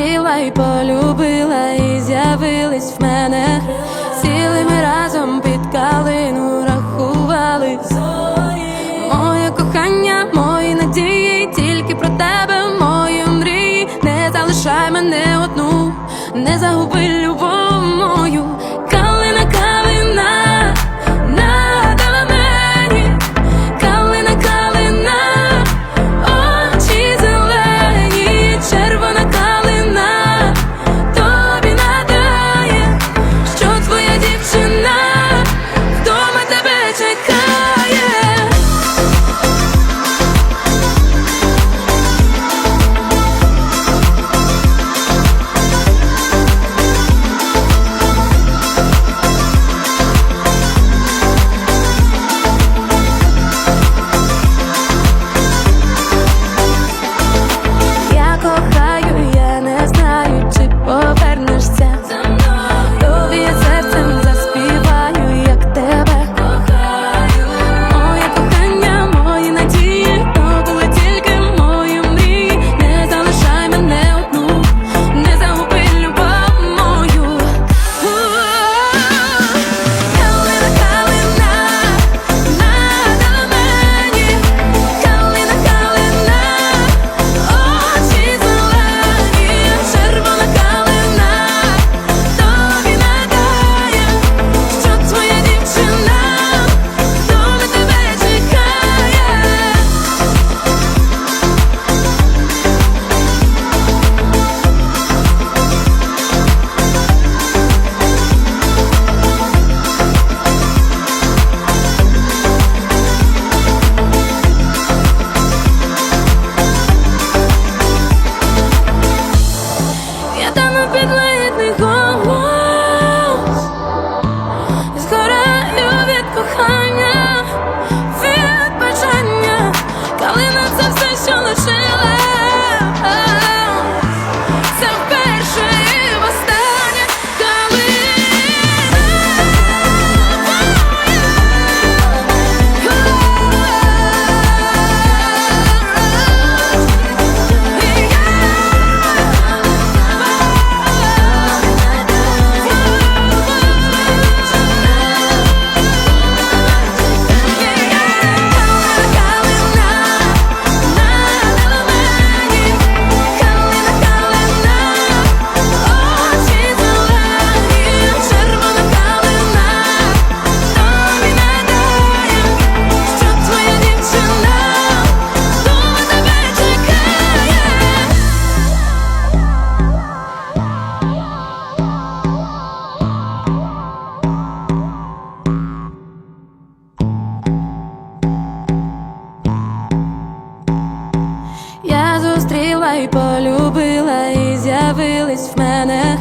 зустріла і полюбила, і з'явились в мене. Сіли ми разом під калину рахували. Моє кохання, мої надії, тільки про тебе, мої мрії. Не залишай мене одну, не загуби любов. understand. Й полюбила, і з'явились в мене.